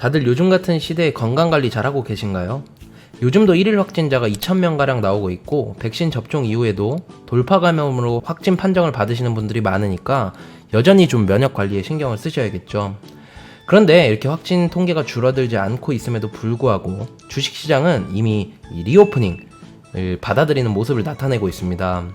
다들 요즘 같은 시대에 건강관리 잘하고 계신가요? 요즘도 1일 확진자가 2,000명가량 나오고 있고, 백신 접종 이후에도 돌파 감염으로 확진 판정을 받으시는 분들이 많으니까 여전히 좀 면역 관리에 신경을 쓰셔야겠죠. 그런데 이렇게 확진 통계가 줄어들지 않고 있음에도 불구하고 주식시장은 이미 이 리오프닝을 받아들이는 모습을 나타내고 있습니다.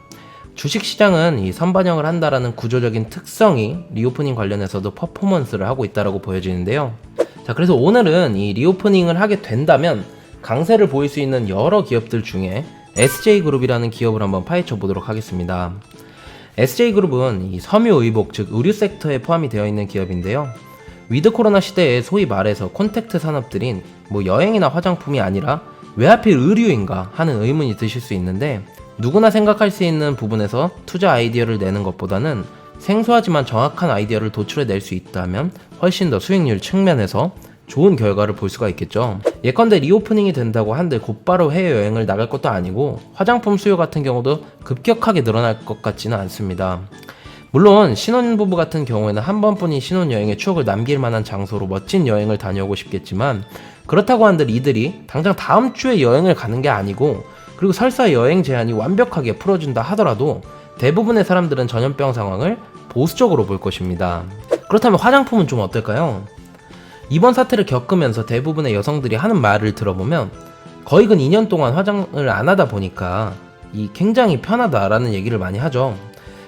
주식시장은 이 선반영을 한다라는 구조적인 특성이 리오프닝 관련해서도 퍼포먼스를 하고 있다라고 보여지는데요. 자, 그래서 오늘은 이 리오프닝을 하게 된다면 강세를 보일 수 있는 여러 기업들 중에 SJ그룹이라는 기업을 한번 파헤쳐 보도록 하겠습니다. SJ그룹은 이 섬유의복, 즉 의류 섹터에 포함이 되어 있는 기업인데요. 위드 코로나 시대에 소위 말해서 콘택트 산업들인 뭐 여행이나 화장품이 아니라 왜 하필 의류인가 하는 의문이 드실 수 있는데 누구나 생각할 수 있는 부분에서 투자 아이디어를 내는 것보다는 생소하지만 정확한 아이디어를 도출해낼 수 있다면 훨씬 더 수익률 측면에서 좋은 결과를 볼 수가 있겠죠. 예컨대 리오프닝이 된다고 한들 곧바로 해외여행을 나갈 것도 아니고 화장품 수요 같은 경우도 급격하게 늘어날 것 같지는 않습니다. 물론 신혼부부 같은 경우에는 한 번뿐인 신혼여행의 추억을 남길 만한 장소로 멋진 여행을 다녀오고 싶겠지만 그렇다고 한들 이들이 당장 다음 주에 여행을 가는 게 아니고 그리고 설사 여행 제한이 완벽하게 풀어준다 하더라도 대부분의 사람들은 전염병 상황을 보수적으로 볼 것입니다. 그렇다면 화장품은 좀 어떨까요? 이번 사태를 겪으면서 대부분의 여성들이 하는 말을 들어보면 거의 근 2년 동안 화장을 안 하다 보니까 이 굉장히 편하다라는 얘기를 많이 하죠.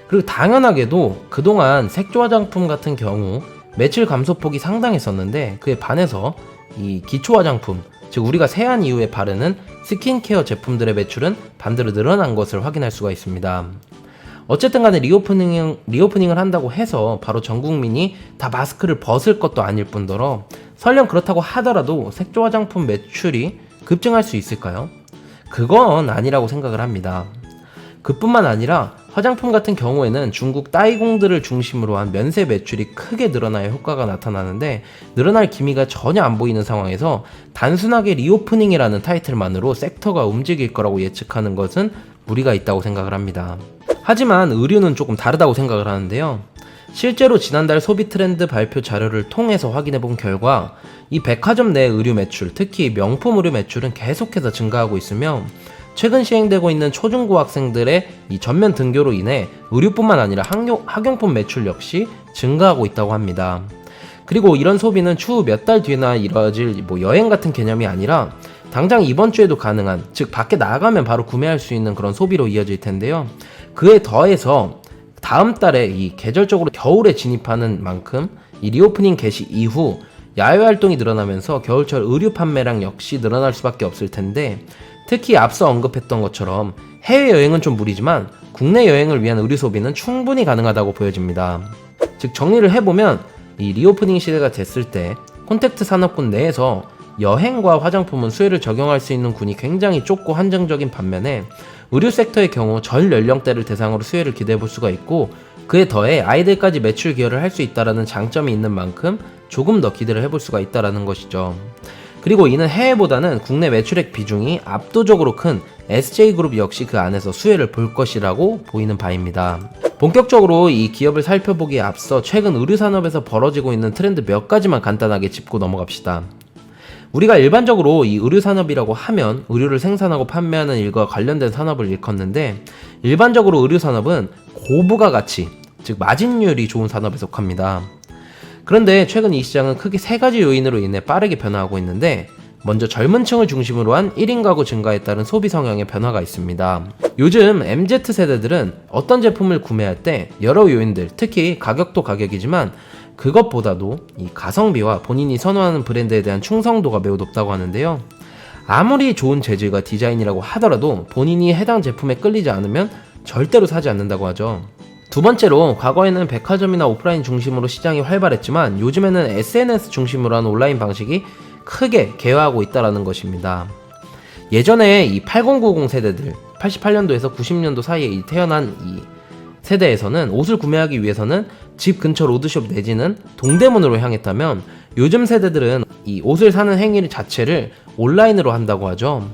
그리고 당연하게도 그동안 색조 화장품 같은 경우 매출 감소폭이 상당했었는데 그에 반해서 이 기초 화장품, 즉 우리가 세안 이후에 바르는 스킨케어 제품들의 매출은 반대로 늘어난 것을 확인할 수가 있습니다. 어쨌든 간에 리오프닝, 리오프닝을 한다고 해서 바로 전 국민이 다 마스크를 벗을 것도 아닐 뿐더러 설령 그렇다고 하더라도 색조 화장품 매출이 급증할 수 있을까요? 그건 아니라고 생각을 합니다. 그뿐만 아니라 화장품 같은 경우에는 중국 따이공들을 중심으로 한 면세 매출이 크게 늘어나야 효과가 나타나는데 늘어날 기미가 전혀 안 보이는 상황에서 단순하게 리오프닝이라는 타이틀만으로 섹터가 움직일 거라고 예측하는 것은 무리가 있다고 생각을 합니다. 하지만 의류는 조금 다르다고 생각을 하는데요. 실제로 지난달 소비 트렌드 발표 자료를 통해서 확인해 본 결과 이 백화점 내 의류 매출, 특히 명품 의류 매출은 계속해서 증가하고 있으며 최근 시행되고 있는 초중고 학생들의 이 전면 등교로 인해 의류뿐만 아니라 학용, 학용품 매출 역시 증가하고 있다고 합니다. 그리고 이런 소비는 추후 몇 달 뒤나 이뤄질 뭐 여행 같은 개념이 아니라 당장 이번 주에도 가능한 즉 밖에 나가면 바로 구매할 수 있는 그런 소비로 이어질 텐데요. 그에 더해서 다음 달에 이 계절적으로 겨울에 진입하는 만큼 이 리오프닝 개시 이후 야외 활동이 늘어나면서 겨울철 의류 판매량 역시 늘어날 수밖에 없을 텐데 특히 앞서 언급했던 것처럼 해외 여행은 좀 무리지만 국내 여행을 위한 의류 소비는 충분히 가능하다고 보여집니다. 즉 정리를 해보면 이 리오프닝 시대가 됐을 때 콘택트 산업군 내에서 여행과 화장품은 수혜를 적용할 수 있는 군이 굉장히 좁고 한정적인 반면에 의류 섹터의 경우 전 연령대를 대상으로 수혜를 기대해 볼 수가 있고 그에 더해 아이들까지 매출 기여를 할 수 있다라는 장점이 있는 만큼 조금 더 기대를 해볼 수가 있다라는 것이죠. 그리고 이는 해외보다는 국내 매출액 비중이 압도적으로 큰 SJ그룹 역시 그 안에서 수혜를 볼 것이라고 보이는 바입니다. 본격적으로 이 기업을 살펴보기에 앞서 최근 의류 산업에서 벌어지고 있는 트렌드 몇 가지만 간단하게 짚고 넘어갑시다. 우리가 일반적으로 이 의류 산업이라고 하면 의류를 생산하고 판매하는 일과 관련된 산업을 일컫는데 일반적으로 의류 산업은 고부가 가치, 즉 마진율이 좋은 산업에 속합니다. 그런데 최근 이 시장은 크게 세 가지 요인으로 인해 빠르게 변화하고 있는데 먼저 젊은 층을 중심으로 한 1인 가구 증가에 따른 소비 성향의 변화가 있습니다. 요즘 MZ 세대들은 어떤 제품을 구매할 때 여러 요인들, 특히 가격도 가격이지만 그것보다도 이 가성비와 본인이 선호하는 브랜드에 대한 충성도가 매우 높다고 하는데요. 아무리 좋은 재질과 디자인이라고 하더라도 본인이 해당 제품에 끌리지 않으면 절대로 사지 않는다고 하죠. 두 번째로 과거에는 백화점이나 오프라인 중심으로 시장이 활발했지만 요즘에는 SNS 중심으로 한 온라인 방식이 크게 개화하고 있다는 것입니다. 예전에 이 8090 세대들 88년도에서 90년도 사이에 태어난 이 세대에서는 옷을 구매하기 위해서는 집 근처 로드숍 내지는 동대문으로 향했다면 요즘 세대들은 이 옷을 사는 행위 자체를 온라인으로 한다고 하죠.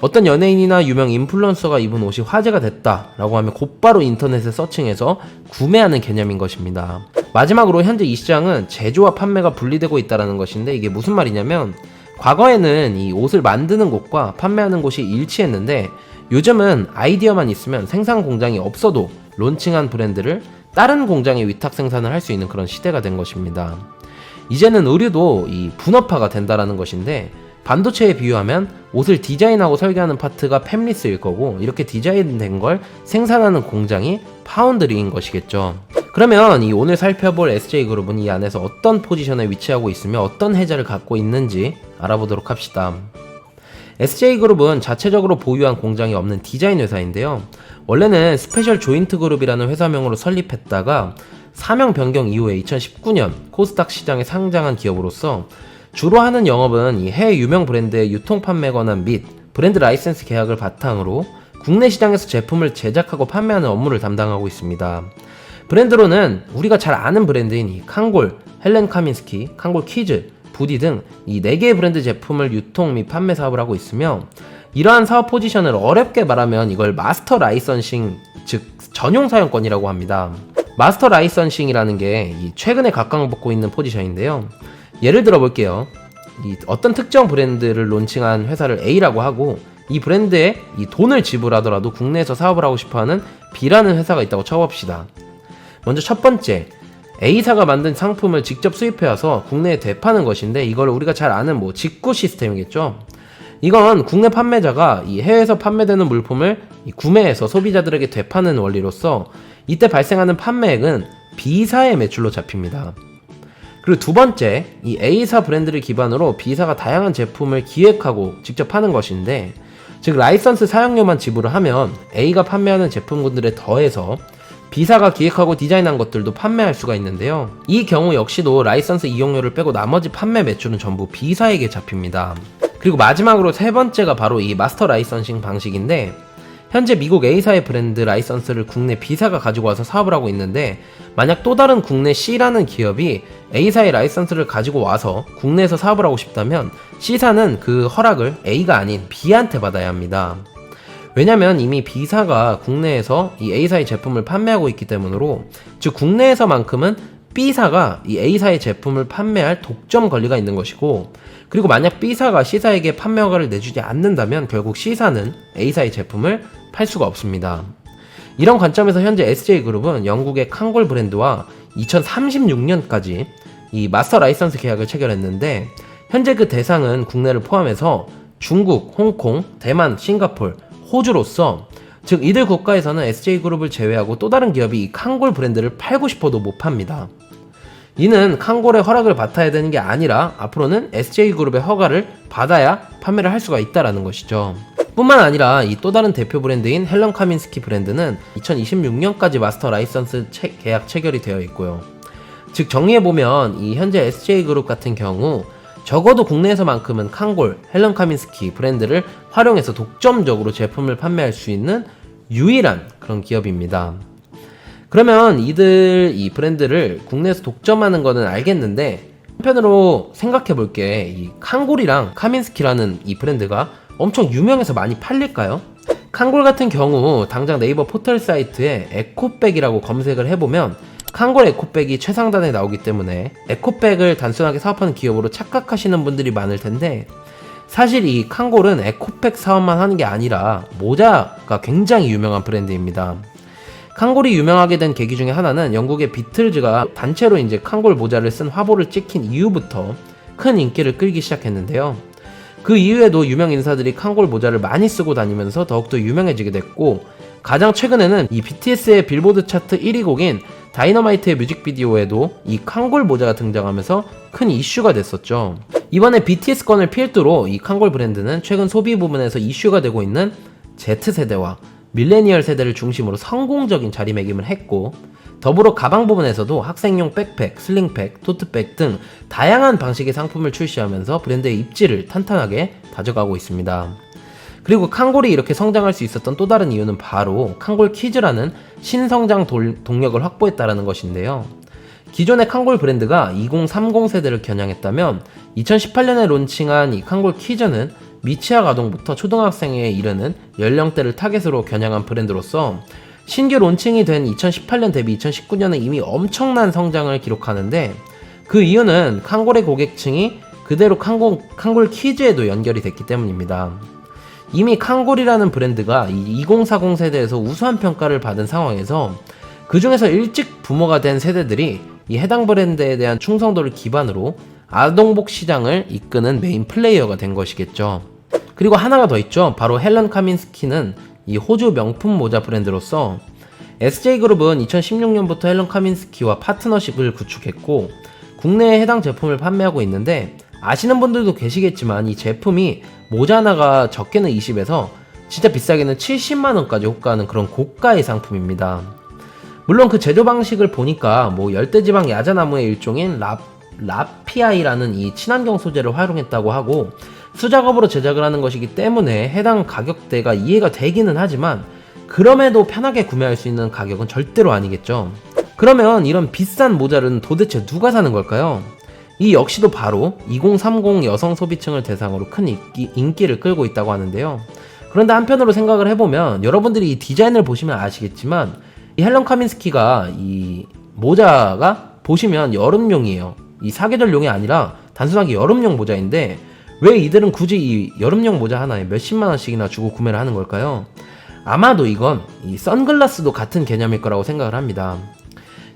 어떤 연예인이나 유명 인플루언서가 입은 옷이 화제가 됐다라고 하면 곧바로 인터넷에 서칭해서 구매하는 개념인 것입니다. 마지막으로 현재 이 시장은 제조와 판매가 분리되고 있다는 것인데 이게 무슨 말이냐면 과거에는 이 옷을 만드는 곳과 판매하는 곳이 일치했는데 요즘은 아이디어만 있으면 생산 공장이 없어도 론칭한 브랜드를 다른 공장에 위탁 생산을 할 수 있는 그런 시대가 된 것입니다. 이제는 의류도 이 분업화가 된다라는 것인데 반도체에 비유하면 옷을 디자인하고 설계하는 파트가 팹리스일 거고 이렇게 디자인된 걸 생산하는 공장이 파운드리인 것이겠죠. 그러면 이 오늘 살펴볼 SJ그룹은 이 안에서 어떤 포지션에 위치하고 있으며 어떤 해자를 갖고 있는지 알아보도록 합시다. SJ그룹은 자체적으로 보유한 공장이 없는 디자인 회사인데요. 원래는 스페셜 조인트 그룹이라는 회사명으로 설립했다가 사명 변경 이후에 2019년 코스닥 시장에 상장한 기업으로서 주로 하는 영업은 이 해외 유명 브랜드의 유통 판매 권한 및 브랜드 라이센스 계약을 바탕으로 국내 시장에서 제품을 제작하고 판매하는 업무를 담당하고 있습니다. 브랜드로는 우리가 잘 아는 브랜드인 이 칸골, 헬렌 카민스키, 칸골 키즈, 부디 등 이 4개의 브랜드 제품을 유통 및 판매 사업을 하고 있으며 이러한 사업 포지션을 어렵게 말하면 이걸 마스터 라이선싱, 즉 전용 사용권이라고 합니다. 마스터 라이선싱이라는 게이 최근에 각광받고 있는 포지션인데요. 예를 들어 볼게요. 이 어떤 특정 브랜드를 론칭한 회사를 A라고 하고 이 브랜드에 이 돈을 지불하더라도 국내에서 사업을 하고 싶어하는 B라는 회사가 있다고 쳐봅시다. 먼저 첫 번째, A사가 만든 상품을 직접 수입해 와서 국내에 되파는 것인데 이걸 우리가 잘 아는 뭐 직구 시스템이겠죠. 이건 국내 판매자가 이 해외에서 판매되는 물품을 이 구매해서 소비자들에게 되파는 원리로서 이때 발생하는 판매액은 B사의 매출로 잡힙니다. 그리고 두 번째, 이 A사 브랜드를 기반으로 B사가 다양한 제품을 기획하고 직접 파는 것인데, 즉 라이선스 사용료만 지불을 하면 A가 판매하는 제품군들에 더해서 B사가 기획하고 디자인한 것들도 판매할 수가 있는데요. 이 경우 역시도 라이선스 이용료를 빼고 나머지 판매 매출은 전부 B사에게 잡힙니다. 그리고 마지막으로 세 번째가 바로 이 마스터 라이선싱 방식인데 현재 미국 A사의 브랜드 라이선스를 국내 B사가 가지고 와서 사업을 하고 있는데 만약 또 다른 국내 C라는 기업이 A사의 라이선스를 가지고 와서 국내에서 사업을 하고 싶다면 C사는 그 허락을 A가 아닌 B한테 받아야 합니다. 왜냐면 이미 B사가 국내에서 이 A사의 제품을 판매하고 있기 때문으로 즉 국내에서만큼은 B사가 이 A사의 제품을 판매할 독점 권리가 있는 것이고 그리고 만약 B사가 C사에게 판매 허가를 내주지 않는다면 결국 C사는 A사의 제품을 팔 수가 없습니다. 이런 관점에서 현재 SJ그룹은 영국의 칸골 브랜드와 2036년까지 이 마스터 라이선스 계약을 체결했는데 현재 그 대상은 국내를 포함해서 중국, 홍콩, 대만, 싱가폴, 호주로서 즉 이들 국가에서는 SJ그룹을 제외하고 또 다른 기업이 이 칸골 브랜드를 팔고 싶어도 못 팝니다. 이는 칸골의 허락을 받아야 되는 게 아니라 앞으로는 SJ그룹의 허가를 받아야 판매를 할 수가 있다라는 것이죠. 뿐만 아니라 이 또 다른 대표 브랜드인 헬런 카민스키 브랜드는 2026년까지 마스터 라이선스 체, 계약 체결이 되어 있고요. 즉 정리해보면 이 현재 SJ그룹 같은 경우 적어도 국내에서만큼은 칸골, 헬런 카민스키 브랜드를 활용해서 독점적으로 제품을 판매할 수 있는 유일한 그런 기업입니다. 그러면 이들 이 브랜드를 국내에서 독점하는 거는 알겠는데 한편으로 생각해 볼게 이 칸골이랑 카민스키라는 이 브랜드가 엄청 유명해서 많이 팔릴까요? 칸골 같은 경우 당장 네이버 포털 사이트에 에코백이라고 검색을 해보면 칸골 에코백이 최상단에 나오기 때문에 에코백을 단순하게 사업하는 기업으로 착각하시는 분들이 많을 텐데 사실 이 칸골은 에코백 사업만 하는 게 아니라 모자가 굉장히 유명한 브랜드입니다. 칸골이 유명하게 된 계기 중에 하나는 영국의 비틀즈가 단체로 이제 칸골 모자를 쓴 화보를 찍힌 이후부터 큰 인기를 끌기 시작했는데요. 그 이후에도 유명 인사들이 칸골 모자를 많이 쓰고 다니면서 더욱더 유명해지게 됐고 가장 최근에는 이 BTS의 빌보드 차트 1위 곡인 다이너마이트의 뮤직비디오에도 이 칸골 모자가 등장하면서 큰 이슈가 됐었죠. 이번에 BTS 건을 필두로 이 칸골 브랜드는 최근 소비 부분에서 이슈가 되고 있는 Z세대와 밀레니얼 세대를 중심으로 성공적인 자리매김을 했고 더불어 가방 부분에서도 학생용 백팩, 슬링팩, 토트백 등 다양한 방식의 상품을 출시하면서 브랜드의 입지를 탄탄하게 다져가고 있습니다. 그리고 칸골이 이렇게 성장할 수 있었던 또 다른 이유는 바로 칸골 키즈라는 신성장 돌, 동력을 확보했다라는 것인데요. 기존의 칸골 브랜드가 2030 세대를 겨냥했다면 2018년에 론칭한 이 칸골 키즈는 미취학 아동부터 초등학생에 이르는 연령대를 타겟으로 겨냥한 브랜드로서 신규 론칭이 된 2018년 대비 2019년에 이미 엄청난 성장을 기록하는데 그 이유는 칸골의 고객층이 그대로 칸골, 칸골 키즈에도 연결이 됐기 때문입니다. 이미 칸골이라는 브랜드가 2040 세대에서 우수한 평가를 받은 상황에서 그 중에서 일찍 부모가 된 세대들이 이 해당 브랜드에 대한 충성도를 기반으로 아동복 시장을 이끄는 메인 플레이어가 된 것이겠죠. 그리고 하나가 더 있죠. 바로 헬런 카민스키는 이 호주 명품 모자 브랜드로서 SJ그룹은 2016년부터 헬런 카민스키와 파트너십을 구축했고 국내에 해당 제품을 판매하고 있는데 아시는 분들도 계시겠지만 이 제품이 모자 하나가 적게는 20에서 진짜 비싸게는 70만원까지 호가하는 그런 고가의 상품입니다. 물론 그 제조 방식을 보니까 뭐 열대지방 야자나무의 일종인 라, 라피아이라는 이 친환경 소재를 활용했다고 하고 수작업으로 제작을 하는 것이기 때문에 해당 가격대가 이해가 되기는 하지만 그럼에도 편하게 구매할 수 있는 가격은 절대로 아니겠죠. 그러면 이런 비싼 모자는 도대체 누가 사는 걸까요? 이 역시도 바로 2030 여성 소비층을 대상으로 큰 인기, 인기를 끌고 있다고 하는데요. 그런데 한편으로 생각을 해보면 여러분들이 이 디자인을 보시면 아시겠지만 이 헬런 카민스키가 이 모자가 보시면 여름용이에요. 이 사계절용이 아니라 단순하게 여름용 모자인데 왜 이들은 굳이 이 여름용 모자 하나에 몇십만 원씩이나 주고 구매를 하는 걸까요? 아마도 이건 이 선글라스도 같은 개념일 거라고 생각을 합니다.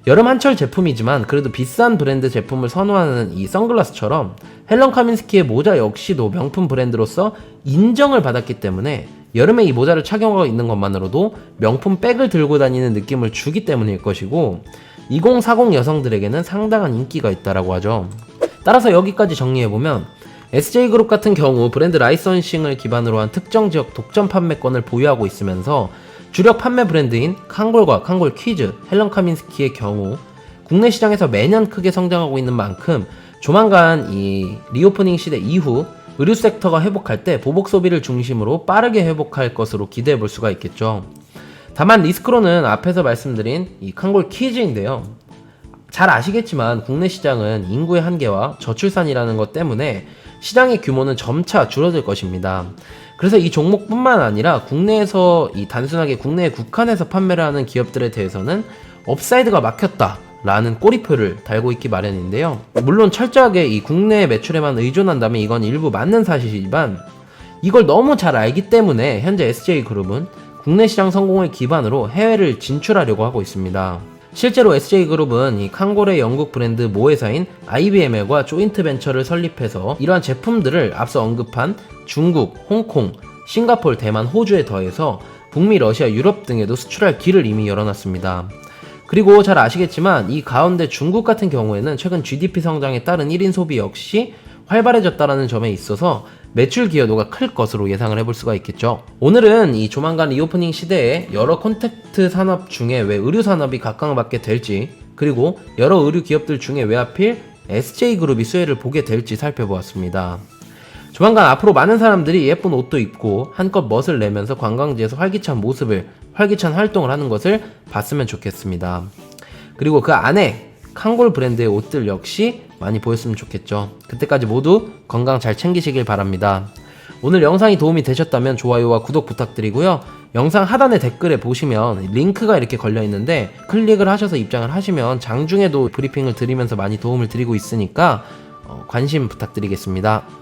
여름 한철 제품이지만 그래도 비싼 브랜드 제품을 선호하는 이 선글라스처럼 헬런 카민스키의 모자 역시도 명품 브랜드로서 인정을 받았기 때문에 여름에 이 모자를 착용하고 있는 것만으로도 명품 백을 들고 다니는 느낌을 주기 때문일 것이고 2040 여성들에게는 상당한 인기가 있다라고 하죠. 따라서 여기까지 정리해보면 SJ그룹 같은 경우 브랜드 라이선싱을 기반으로 한 특정 지역 독점 판매권을 보유하고 있으면서 주력 판매 브랜드인 칸골과 칸골 퀴즈, 헬런 카민스키의 경우 국내 시장에서 매년 크게 성장하고 있는 만큼 조만간 이 리오프닝 시대 이후 의류 섹터가 회복할 때 보복 소비를 중심으로 빠르게 회복할 것으로 기대해 볼 수가 있겠죠. 다만 리스크로는 앞에서 말씀드린 이 칸골 퀴즈인데요. 잘 아시겠지만 국내 시장은 인구의 한계와 저출산이라는 것 때문에 시장의 규모는 점차 줄어들 것입니다. 그래서 이 종목뿐만 아니라 국내에서 이 단순하게 국내에 국한해서 판매를 하는 기업들에 대해서는 업사이드가 막혔다. 라는 꼬리표를 달고 있기 마련인데요. 물론 철저하게 이 국내 매출에만 의존한다면 이건 일부 맞는 사실이지만 이걸 너무 잘 알기 때문에 현재 SJ그룹은 국내 시장 성공을 기반으로 해외를 진출하려고 하고 있습니다. 실제로 SJ그룹은 이 칸골의 영국 브랜드 모회사인 IBM과 조인트 벤처를 설립해서 이러한 제품들을 앞서 언급한 중국, 홍콩, 싱가폴, 대만, 호주에 더해서 북미, 러시아, 유럽 등에도 수출할 길을 이미 열어놨습니다. 그리고 잘 아시겠지만 이 가운데 중국 같은 경우에는 최근 GDP 성장에 따른 1인 소비 역시 활발해졌다라는 점에 있어서 매출 기여도가 클 것으로 예상을 해볼 수가 있겠죠. 오늘은 이 조만간 리오프닝 시대에 여러 콘택트 산업 중에 왜 의류 산업이 각광받게 될지 그리고 여러 의류 기업들 중에 왜 하필 SJ그룹이 수혜를 보게 될지 살펴보았습니다. 조만간 앞으로 많은 사람들이 예쁜 옷도 입고 한껏 멋을 내면서 관광지에서 활기찬 모습을 활기찬 활동을 하는 것을 봤으면 좋겠습니다. 그리고 그 안에 칸골 브랜드의 옷들 역시 많이 보였으면 좋겠죠. 그때까지 모두 건강 잘 챙기시길 바랍니다. 오늘 영상이 도움이 되셨다면 좋아요와 구독 부탁드리고요. 영상 하단의 댓글에 보시면 링크가 이렇게 걸려 있는데 클릭을 하셔서 입장을 하시면 장중에도 브리핑을 드리면서 많이 도움을 드리고 있으니까 어, 관심 부탁드리겠습니다.